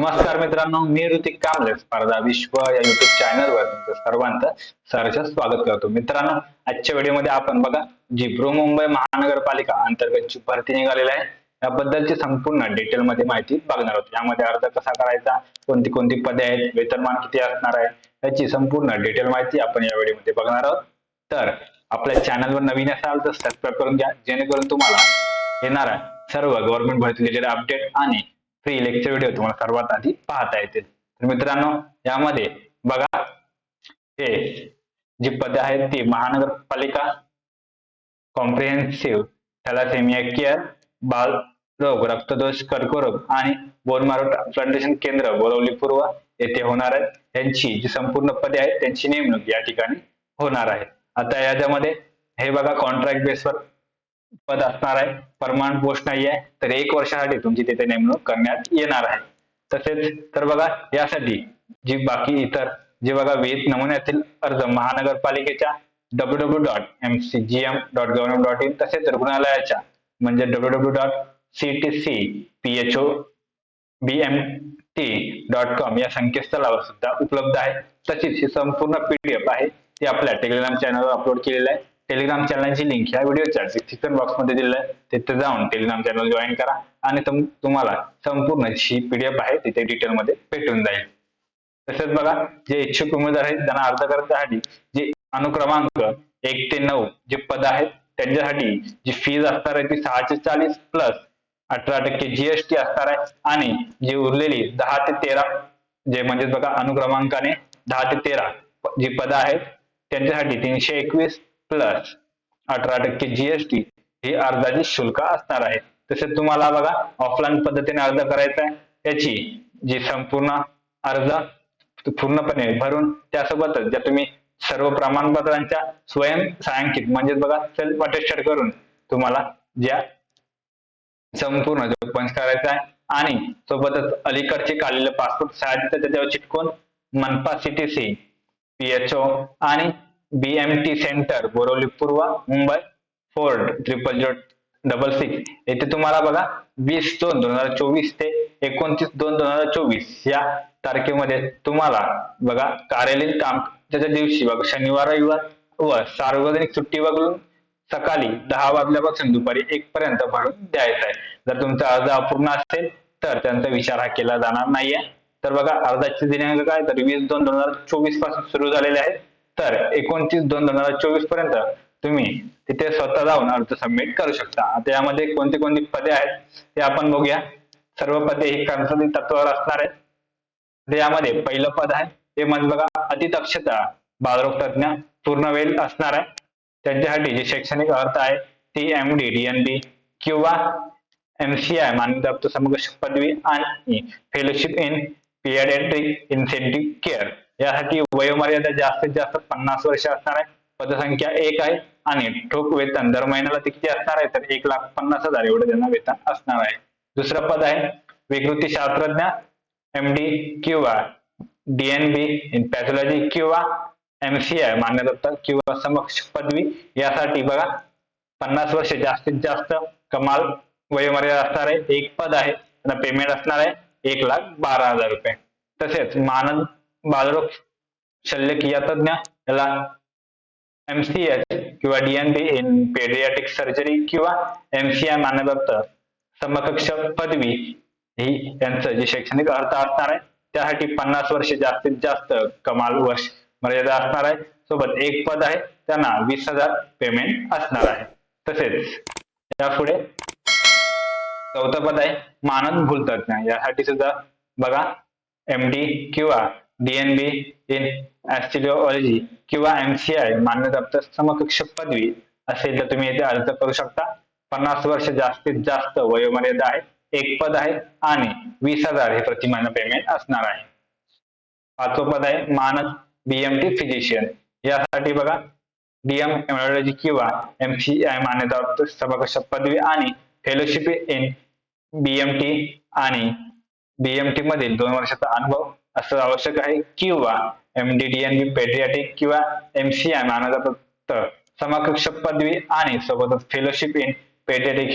नमस्कार मित्रांनो मी ऋतिक कांबळे स्पर्धा विश्व या युट्यूब चॅनलवर तुमचं सर्वांचं सहर्ष स्वागत करतो. मित्रांनो आजच्या व्हिडिओमध्ये आपण बघा जी मुंबई महानगरपालिका अंतर्गतची भरती निघालेली आहे याबद्दलची संपूर्ण डिटेल मध्ये माहिती बघणार आहोत. यामध्ये अर्ज कसा करायचा कोणती कोणती पदे आहेत वेतनमान किती असणार आहे याची संपूर्ण डिटेल माहिती आपण या व्हिडिओमध्ये बघणार आहोत. तर आपल्या चॅनलवर नवीन असाल तर सबस्क्राईब करून घ्या जेणेकरून तुम्हाला येणारा सर्व गव्हर्नमेंट भरती रिलेटेड अपडेट आणि फ्री लेक्चर व्हिडिओ तुम्हाला सर्वात आधी पाहता येतील. तर मित्रांनो यामध्ये बघा हे जी पदे आहेत ती महानगरपालिका कॉम्प्रिहेन्सिव्ह थॅलासेमिया केअर बाल रोग रक्तदोष कर्करोग आणि बोनमारो ट्रान्सप्लांटेशन केंद्र बोरवली पूर्व येथे होणार आहेत. त्यांची जी संपूर्ण पदे आहेत त्यांची नेमणूक या ठिकाणी होणार आहे. आता याच्यामध्ये हे बघा कॉन्ट्रॅक्ट बेसवर पद असणार आहे. परमानंट पोस्ट नाही आहे तर एक वर्षासाठी तुमची तिथे नेमणूक करण्यात येणार आहे. तसेच तर बघा यासाठी जी बाकी इतर जे बघा विहित नमुन्यातील अर्ज महानगरपालिकेच्या W W dot M C G M dot government dot in तसेच रुग्णालयाच्या म्हणजे W W dot C T C P H O B M T dot com या संकेतस्थळावर सुद्धा उपलब्ध आहे. तशीच ही संपूर्ण पीडीएफ आहे. ती आपल्या टेलिग्राम चॅनलवर अपलोड केलेली आहे. टेलिग्राम चॅनलची लिंक ह्या व्हिडिओच्या डिस्क्रिप्शन बॉक्समध्ये दिलेलं आहे. तिथे जाऊन टेलिग्राम चॅनल जॉईन करा आणि तुम- तुम्हाला संपूर्ण जी पीडीएफ आहे तिथे डिटेल मध्ये भेटून जाईल. तसेच बघा जे इच्छुक उमेदवार आहेत त्यांना अर्ज करण्यासाठी जे अनुक्रमांक एक ते नऊ जे पद आहेत त्यांच्यासाठी जी फीज असणार आहे ती सहाशे चाळीस प्लस अठरा टक्के जीएसटी असणार आहे आणि जी उरलेली दहा ते तेरा जे म्हणजे बघा अनुक्रमांकाने दहा ते तेरा जी पद आहेत त्यांच्यासाठी तीनशे एकवीस प्लस अठरा टक्के जीएसटी हे अर्जाचे शुल्क असणार आहे. तसेच तुम्हाला बघा ऑफलाईन पद्धतीने अर्ज करायचा आहे. त्याची जी संपूर्ण अर्ज पूर्णपणे भरून त्यासोबतच ज्या तुम्ही सर्व प्रमाणपत्रांच्या स्वयं छायांकित म्हणजे बघा सेल्फ अटेस्टेड करून तुम्हाला ज्या संपूर्ण जो पंच करायचा आहे आणि सोबतच अलीकडचे काढलेले पासपोर्ट साहित्य त्याच्यावर चिटकून मनपा सीटीसी पीएचओ आणि बीएमटी सेंटर बोरवली पूर्व Mumbai four triple zero double six येथे तुम्हाला बघा वीस दोन दोन हजार चोवीस ते एकोणतीस दोन दोन हजार चोवीस या तारखेमध्ये तुम्हाला बघा कार्यालयीन काम त्याच्या दिवशी बघा शनिवार रविवार व सार्वजनिक सुट्टी वगळून सकाळी दहा वाजल्यापासून दुपारी एक पर्यंत भरून द्यायचा आहे. जर तुमचा अर्ज अपूर्ण असेल तर त्यांचा विचार हा केला जाणार नाहीये. तर बघा अर्जाचे दिनांक काय? तर वीस दोन दोन हजार चोवीसपासून सुरू झालेले आहेत. तर एकोणतीस दोन दोन हजार चोवीसपर्यंत तुम्ही तिथे स्वतः जाऊन अर्ज सबमिट करू शकता. आता यामध्ये कोणती कोणती पदे आहेत ते आपण बघूया. सर्व पदे ही कंसली तत्वावर असणार आहेत. यामध्ये पहिलं पद आहे ते म्हणजे बघा अतिदक्षता बालरोग तज्ञ पूर्ण वेळ असणार आहे. त्यांच्यासाठी जी शैक्षणिक अर्थ आहे ती M D D N B किंवा एम सी आय मान्यता समकक्ष पदवी आणि fellowship in paediatric intensive care यासाठी वयोमर्यादा जास्तीत जास्त पन्नास वर्ष असणार आहे. पदसंख्या एक आहे आणि ठोक वेतन दर महिन्याला ते किती असणार आहे तर एक लाख पन्नास हजार एवढं त्यांना वेतन असणार आहे. दुसरं पद आहे विकृती शास्त्रज्ञ एम डी किंवा डीएनबी इन पॅथॉलॉजी किंवा एमसीआय मान्यता किंवा समक्ष पदवी. यासाठी बघा पन्नास वर्ष जास्तीत जास्त कमाल वयोमर्यादा असणार आहे. एक पद आहे त्यांना पेमेंट असणार आहे एक लाख बारा हजार रुपये. तसेच मानद बालरोग शल्य तज्ञ याला एमसीएच किंवा डीएनबी इन पेडियाटिक सर्जरी किंवा एमसीआय मान्यप्राप्त समकक्ष पदवी ही यांचं जे शैक्षणिक अर्थ असणार आहे त्यासाठी पन्नास वर्ष जास्तीत जास्त कमाल वर्ष मर्यादा असणार आहे. सोबत एक पद आहे त्यांना वीस हजार पेमेंट असणार आहे. तसेच यापुढे चौथं पद आहे मानद भूलतज्ञ. यासाठी सुद्धा बघा एम डी किंवा डीएनबी इन ऍस्टिरिओलॉजी किंवा एमसीआय मान्यताप्राप्त समकक्ष पदवी असेल तर तुम्ही येथे अर्ज करू शकता. पन्नास वर्ष जास्तीत जास्त वयोमर्यादा आहे. एक पद आहे आणि वीस हजार हे प्रति महिना पेमेंट असणार आहे. पाचवं पद आहे मानद बीएमटी फिजिशियन यासाठी बघा डीएम एमरॉलॉजी किंवा एमसीआय मान्यताप्त समकक्ष पदवी आणि फेलोशिप इन बीएमटी आणि बीएमटी मधील दोन वर्षाचा अनुभव असं आवश्यक आहे किंवा एमडीडीएनबी पेडियाटिक किंवा एमसीआय मानदाप्राप्त समकक्ष पदवी आणि सोबतच fellowship in paediatric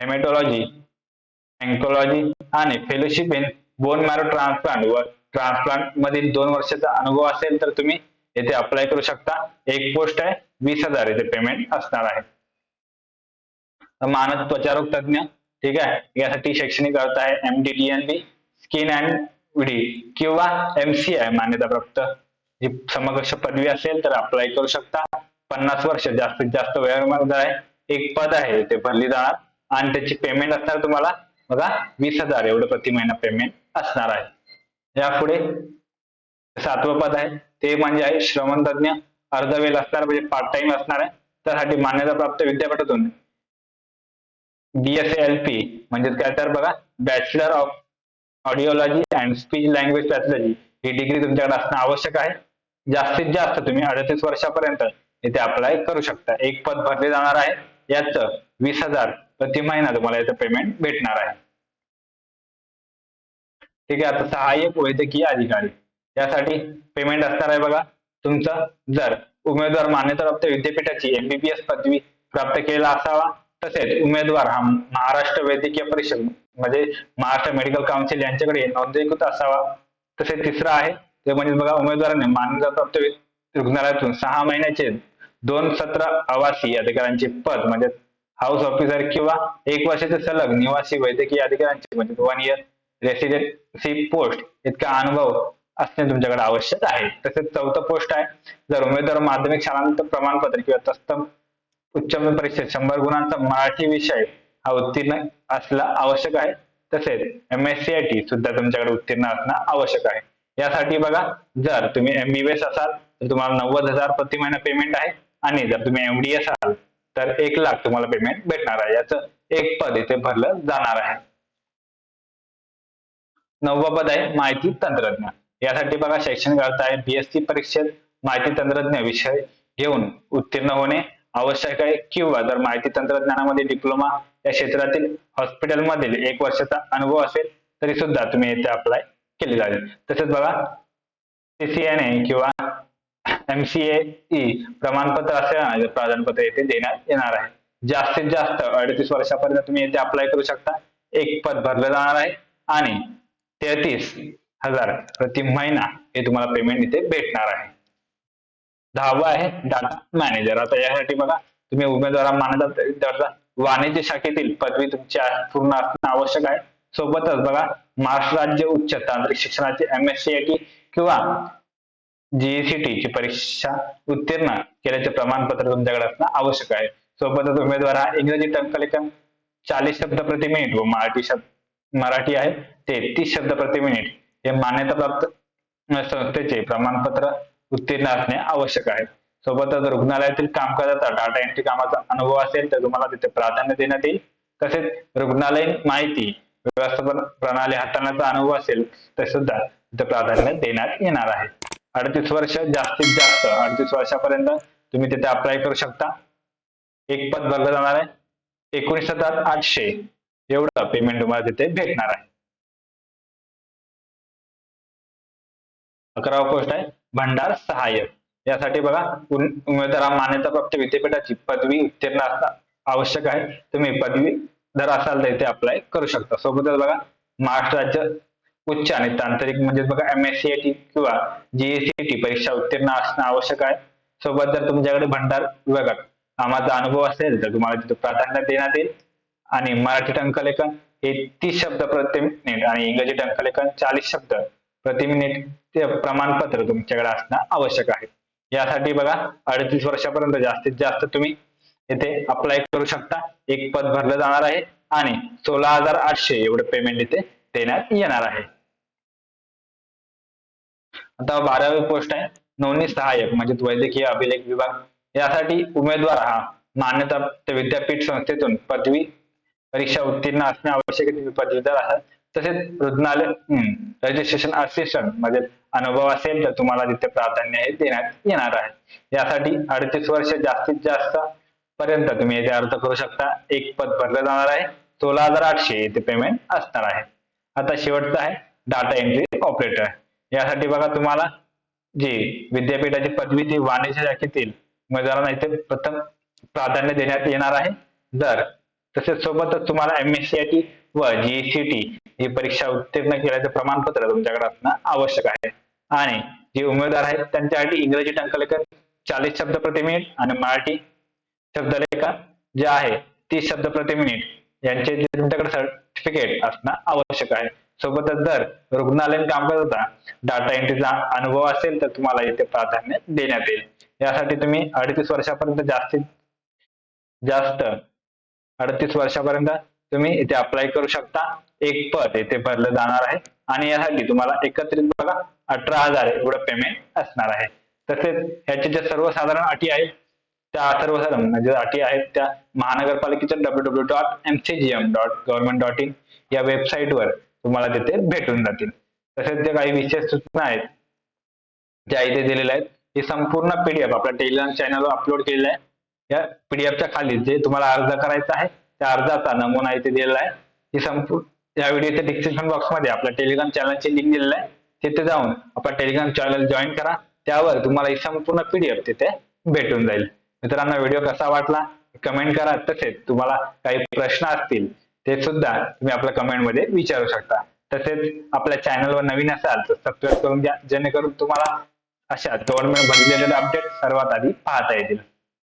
haematology oncology आणि fellowship in bone marrow transplant व ट्रान्सप्लांट मधील दोन वर्षाचा अनुभव असेल तर तुम्ही येथे अप्लाय करू शकता. एक पोस्ट आहे वीस हजार येथे पेमेंट असणार आहे. मानद त्वचारोग तज्ञ ठीक आहे? यासाठी शैक्षणिक अर्थ आहे MD DNB B skin and D किंवा एम सी आय मान्यताप्राप्त ही समकक्ष पदवी असेल तर अप्लाय करू शकता. पन्नास वर्ष जास्तीत जास्त वयोमर्यादा आहे. एक पद आहे ते भरली जाणार. आणि त्याची पेमेंट असणार तुम्हाला बघा वीस हजार एवढं प्रति महिना पेमेंट असणार आहे. यापुढे सातवं पद आहे. ते म्हणजे आहे श्रवण अर्ध वेळ असणार म्हणजे पार्ट टाइम असणार आहे. त्यासाठी मान्यता प्राप्त विद्यापीठातून बीएसएलपी म्हणजे काय तर बघा bachelor of audiology and speech language pathology he degree तुमच्याकडे असणं आवश्यक आहे. जास्तीत जास्त तुम्ही अडतीस वर्षापर्यंत इथे अप्लाय करू शकता. एक पद भरले जाणार आहे. याच वीस हजार प्रति महिना तुम्हाला याचं पेमेंट भेटणार आहे. ठीक आहे आता सहाय्यक वैद्यकीय अधिकारी. यासाठी पेमेंट असणार आहे बघा. तुमचं जर उमेदवार मान्यताप्राप्त विद्यापीठाची एमबीबीएस पदवी प्राप्त केलेला असावा तसेच उमेदवार हा महाराष्ट्र वैद्यकीय परिषद म्हणजे महाराष्ट्र मेडिकल काउन्सिल यांच्याकडे नोंदणीकृत असावा. तसेच तिसरं आहे ते म्हणजे बघा उमेदवाराने मान्यताप्राप्त रुग्णालयातून सहा महिन्याचे दोन सत्र आवासी अधिकाऱ्यांचे पद म्हणजे हाऊस ऑफिसर किंवा एक वर्षाचे सलग निवासी वैद्यकीय अधिकाऱ्यांचे म्हणजे वन इयर रेसिडेन्सी पोस्ट इतका अनुभव असणे तुमच्याकडे आवश्यक आहे. तसेच चौथं पोस्ट आहे जर उमेदवार माध्यमिक शाळांत प्रमाणपत्र किंवा तत्सम उच्च परीक्षेत शंभर गुणांचा मराठी विषय हा उत्तीर्ण असला आवश्यक आहे. तसेच M S C I T सुद्धा तुमच्याकडे उत्तीर्ण असणं आवश्यक आहे. यासाठी बघा जर तुम्ही एमबीबीएस असाल तर तुम्हाला नव्वद हजार प्रति महिना पेमेंट आहे. आणि जर तुम्ही एमडीएस असाल तर एक लाख तुम्हाला पेमेंट भेटणार आहे. याचं एक पद इथे भरलं जाणार आहे. नववं पद आहे माहिती तंत्रज्ञ यासाठी बघा शैक्षणिक अर्थ आहे बीएससी परीक्षेत माहिती तंत्रज्ञ विषय घेऊन उत्तीर्ण होणे आवश्यक आहे. किंवा जर माहिती तंत्रज्ञानामध्ये डिप्लोमा या क्षेत्रातील हॉस्पिटलमधील एक वर्षाचा अनुभव असेल तरी सुद्धा तुम्ही येथे अप्लाय केले जाईल तसेच बघा सीसीएनए किंवा एमसीए प्रमाणपत्र असेल प्रमाणपत्र येथे देण्यात येणार आहे. जास्तीत जास्त अडतीस वर्षापर्यंत तुम्ही येथे अप्लाय करू शकता. एक पद भरलं जाणार आहे आणि तेहतीस हजार प्रति महिना हे तुम्हाला पेमेंट इथे भेटणार आहे. दहावं आहे डाटा मॅनेजर आता यासाठी बघा तुम्ही उमेदवारा मानता दर्जा वाणिज्य शाखेतील पदवी तुमच्या पूर्ण असणं आवश्यक आहे. सोबतच बघा महाराष्ट्र राज्य उच्च तांत्रिक शिक्षणाचे M S C I T किंवा जीईसीटी ची परीक्षा उत्तीर्ण केल्याचे प्रमाणपत्र तुमच्याकडे असणं आवश्यक आहे. सोबतच उमेदवार हा इंग्रजी टंकलेखन चाळीस शब्द प्रति मिनिट व मराठी शब्द मराठी आहे ते तीस शब्द प्रति मिनिट हे मान्यताप्राप्त संस्थेचे प्रमाणपत्र उत्तीर्ण असणे आवश्यक आहे. सोबतच रुग्णालयातील कामकाजाचा डाटा एंट्री कामाचा अनुभव असेल तर तुम्हाला तिथे प्राधान्य देण्यात येईल. तसेच रुग्णालयीन माहिती व्यवस्थापन प्रणाली हाताळण्याचा अनुभव असेल तर सुद्धा तिथे प्राधान्य देण्यात येणार आहे. अडतीस वर्ष जास्तीत जास्त अडतीस वर्षापर्यंत तुम्ही तिथे अप्लाय करू शकता. एक पद भरलं जाणार आहे. एकोणीस हजार आठशे एवढं पेमेंट तुम्हाला तिथे भेटणार आहे. अकरावा पोस्ट आहे भंडार सहाय्यक. यासाठी बघा उन- उमेदवार हा मान्यताप्राप्त विद्यापीठाची पदवी उत्तीर्ण असणं आवश्यक आहे. तुम्ही पदवी जर असाल तर इथे अप्लाय करू शकता. सोबतच बघा महाराष्ट्र राज्य उच्च आणि तांत्रिक म्हणजे बघा M S C I T किंवा जीएससीटी परीक्षा उत्तीर्ण असणं आवश्यक आहे. सोबत जर तुमच्याकडे भंडार विभागात कामाचा अनुभव असेल तर तुम्हाला तिथे प्राधान्य देण्यात येईल. आणि मराठी टंकलेखन हे तीस शब्द प्रति मिनिट आणि इंग्रजी टंकलेखन चाळीस शब्द प्रति मिनिट ते प्रमाणपत्र तुमच्याकडे असणं आवश्यक आहे. यासाठी बघा अडतीस वर्षापर्यंत जास्तीत जास्त तुम्ही इथे अप्लाय करू शकता. एक पद भरलं जाणार आहे आणि सोळा हजार आठशे एवढं पेमेंट इथे देण्यात येणार आहे. आता बारावी पोस्ट आहे. नोंदणी सहाय्यक म्हणजे वैद्यकीय अभिलेख विभाग. यासाठी उमेदवार हा मान्यता विद्यापीठ संस्थेतून पदवी परीक्षा उत्तीर्ण असणे आवश्यक आहे. तुम्ही पदवीधर आहात. तसेच रुग्णालय रजिस्ट्रेशन असिस्टंट म्हणजे अनुभव असेल तर तुम्हाला तिथे प्राधान्य हे देण्यात येणार आहे. यासाठी अडतीस वर्ष जास्तीत जास्त पर्यंत तुम्ही येथे अर्ज करू शकता. एक पद भरलं जाणार आहे. सोळा हजार आठशे येथे पेमेंट असणार आहे. आता शेवटचं आहे. डाटा एंट्री ऑपरेटर यासाठी बघा तुम्हाला जी विद्यापीठाची पदवी ती वाणिज्य शाखेतील उमेदवारांना इथे प्रथम प्राधान्य देण्यात येणार आहे. जर तसेच सोबतच तुम्हाला M S C I T व जीईसीटी ही परीक्षा उत्तीर्ण केल्याचं प्रमाणपत्र तुमच्याकडे असणं आवश्यक आहे. आणि जे उमेदवार आहेत त्यांच्यासाठी इंग्रजी टंकलेखन चाळीस शब्द प्रति मिनिट आणि मराठी शब्दलेखा जे आहे तीस शब्द प्रति मिनिट यांचे तुमच्याकडे सर्टिफिकेट असणं आवश्यक आहे. सोबतच जर रुग्णालयीन काम करता डाटा एंट्रीचा अनुभव असेल तर तुम्हाला इथे प्राधान्य देण्यात येईल. यासाठी तुम्ही अडतीस वर्षापर्यंत जास्तीत जास्त अडतीस वर्षापर्यंत तुम्ही इथे अप्लाय करू शकता. एक पद इथे भरलं जाणार आहे. आणि यासाठी तुम्हाला एकत्रित बघा अठरा हजार एवढं पेमेंट असणार आहे. तसेच ह्याच्या ज्या सर्वसाधारण अटी आहेत त्या सर्वसाधारण म्हणजे अटी आहेत त्या महानगरपालिकेच्या W W dot M C G M dot government dot in या वेबसाईटवर तुम्हाला तिथे भेटून जातील. तसेच ज्या काही विशेष सूचना आहेत ज्या इथे दिलेल्या आहेत ही संपूर्ण पीडीएफ आपल्या टेलिग्राम चॅनलवर अपलोड केलेलं आहे. या पीडीएफच्या खाली जे तुम्हाला अर्ज करायचा आहे त्या अर्जाचा नमुना इथे दिलेला आहे. ही संपूर्ण या व्हिडिओच्या डिस्क्रिप्शन बॉक्समध्ये आपल्या टेलिग्राम चॅनलची लिंक दिलेली आहे. तिथे जाऊन आपला टेलिग्राम चॅनल जॉईन करा. त्यावर तुम्हाला ही संपूर्ण पीडीएफ तिथे भेटून जाईल. मित्रांनो व्हिडिओ कसा वाटला? कमेंट करा. तसेच तुम्हाला काही प्रश्न असतील ते सुद्धा तुम्ही आपल्या कमेंटमध्ये विचारू शकता. तसेच आपल्या चॅनलवर नवीन असाल तर सबस्क्राईब करून द्या जेणेकरून तुम्हाला अशा गव्हर्नमेंट भरलेले अपडेट सर्वात आधी पाहता येतील.